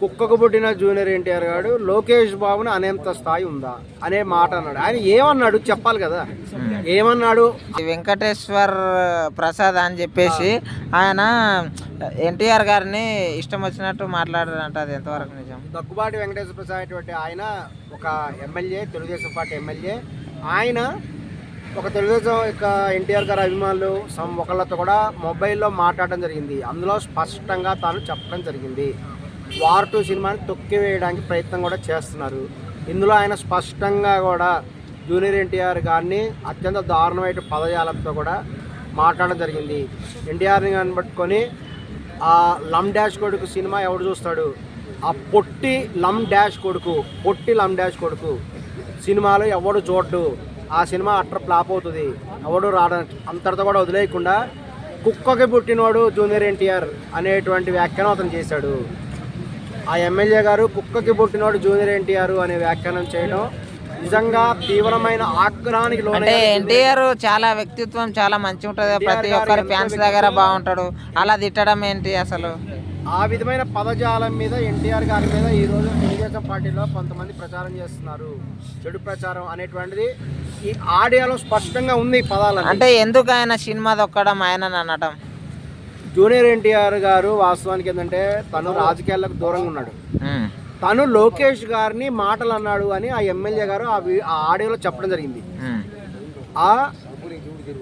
కుక్కకు పుట్టిన జూనియర్ ఎన్టీఆర్ గారు లోకేష్ బాబుని అనేంత స్థాయి ఉందా? అనే మాట అన్నాడు. ఆయన ఏమన్నాడు చెప్పాలి కదా? ఏమన్నాడు? వెంకటేశ్వర్ ప్రసాద్ అని చెప్పేసి ఆయన ఎన్టీఆర్ గారిని ఇష్టం వచ్చినట్టు మాట్లాడారంట అది ఎంతవరకు నిజం? దగ్గుబాటి వెంకటేశ్వర ప్రసాద్ అనేటువంటి ఆయన ఒక ఎమ్మెల్యే తెలుగుదేశం పార్టీ ఎమ్మెల్యే. ఆయన ఒక తెలుగుదేశం యొక్క ఎన్టీఆర్ గారి అభిమానులు సమ్ ఒకళ్ళతో కూడా మొబైల్లో మాట్లాడడం జరిగింది. అందులో స్పష్టంగా తాను చెప్పడం జరిగింది. వార్ టూ సినిమాని తొక్కివేయడానికి ప్రయత్నం కూడా చేస్తున్నారు. ఇందులో ఆయన స్పష్టంగా కూడా జూనియర్ ఎన్టీఆర్ గారిని అత్యంత దారుణమైన పదజాలంతో కూడా మాట్లాడడం జరిగింది. ఎన్టీఆర్ని కనబట్టుకొని ఆ లమ్ డాష్ కొడుకు సినిమా ఎవడు చూస్తాడు? ఆ పొట్టి లమ్ డాష్ కొడుకు పొట్టి లమ్ డాష్ కొడుకు సినిమాలో ఎవడు చూడ్డు? ఆ సినిమా అట్ర ఫ్లాప్ అవుతుంది. ఎవడు రావడానికి అంతటితో కూడా వదిలేయకుండా కుక్కకి పుట్టినవాడు జూనియర్ ఎన్టీఆర్ అనేటువంటి వ్యాఖ్యానం అతను చేశాడు. ఆ ఎమ్మెల్యే గారు కుక్కకి పుట్టినవాడు జూనియర్ ఎన్టీఆర్ అనే వ్యాఖ్యానం చేయడం నిజంగా తీవ్రమైన ఆగ్రహానికి అంటే ఎన్టీఆర్ చాలా వ్యక్తిత్వం చాలా మంచి ఉంటుంది. ప్రతి ఒక్కరి ఫ్యాన్స్ దగ్గర బాగుంటాడు. అలా తిట్టడం ఏంటి అసలు? ఆ విధమైన పదజాలం మీద ఎన్టీఆర్ గారి మీద ఈ రోజు తెలుగుదేశం పార్టీలో కొంతమంది ప్రచారం చేస్తున్నారు. చెడు ప్రచారం అనేటువంటిది ఈ ఆడియోలో స్పష్టంగా ఉంది ఈ పదాలని అంటే ఎందుకు ఆయన సినిమా దొక్కడం ఆయన అనటం జూనియర్ ఎన్టీఆర్ గారు వాస్తవానికి ఏంటంటే తను రాజకీయాలకు దూరంగా ఉన్నాడు. తను లోకేష్ గారిని మాటలు అన్నాడు అని ఆ ఎమ్మెల్యే గారు ఆ ఆడియోలో చెప్పడం జరిగింది. ఆ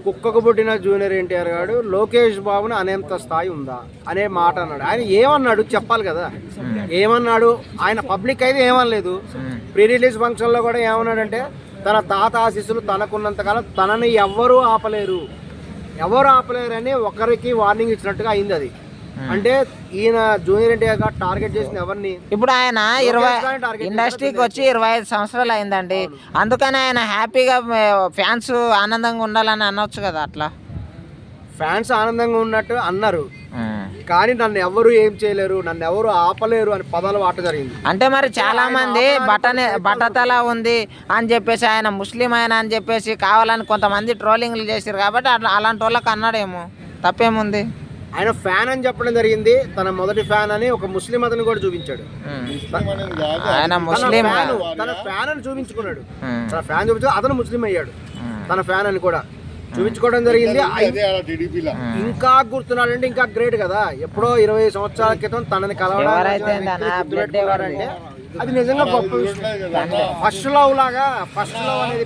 కుక్కకు పుట్టిన జూనియర్ ఎన్టీఆర్ గారు లోకేష్ బాబుని అనేంత స్థాయి ఉందా అనే మాట అన్నాడు. ఆయన ఏమన్నాడు చెప్పాలి కదా. ఏమన్నాడు? ఆయన పబ్లిక్ అయితే ఏమనలేదు. ప్రీ రిలీజ్ ఫంక్షన్లో కూడా ఏమన్నాడంటే తన తాత ఆశీస్సులు తనకున్నంతకాలం తనని ఎవ్వరూ ఆపలేరు. ఎవరు ఆపలేరని ఒకరికి వార్నింగ్ ఇచ్చినట్టుగా అయింది అది అంటే ఈయన జూనియర్ ఎన్టీఆర్ గారు టార్గెట్ చేసిన ఎవరిని? ఇప్పుడు ఆయన ఇరవై ఇండస్ట్రీకి వచ్చి ఇరవై ఐదు సంవత్సరాలు అయిందండి. అందుకని ఆయన హ్యాపీగా ఫ్యాన్స్ ఆనందంగా ఉండాలని అనొచ్చు కదా అట్లా? ఫ్యాన్స్ ఆనందంగా ఉన్నట్టు అన్నారు. ఉమ్. కానీ నన్ను ఎవరు ఏం చేయలేరు నన్ను ఎవరు ఆపలేరు అని పదాలు వాట జరిగింది. అంటే మరి చాలా మంది బట్టనే బట్టతల ఉంది అని చెప్పేసి ఆయన ముస్లిం ఆయన అని చెప్పేసి కావాలని కొంతమంది ట్రోలింగ్లు చేశారు కాబట్టి అట్లా అలాంటి వాళ్ళకి అన్నాడేమో. తప్పేముంది? ఆయన ఫ్యాన్ అని చెప్పడం జరిగింది. తన మొదటి ఫ్యాన్ అని ఒక ముస్లిం అతను కూడా చూపించాడు. ఆయన ముస్లిం. ఫ్యాన్. తన ఫ్యాన్ అని చూపించుకున్నాడు. తన ఫ్యాన్ చూపించు అతను ముస్లిం అయ్యాడు. తన ఫ్యాన్ అని కూడా. చూపించుకోవడం జరిగింది. ఇంకా గుర్తున్నాడంటే ఇంకా గ్రేట్ కదా. ఎప్పుడో ఇరవై సంవత్సరాల క్రితం తనని కలవడానికి అది నిజంగా గొప్ప విషయం. ఫస్ట్ లవ్ లాగా ఫస్ట్ లవ్ అనేది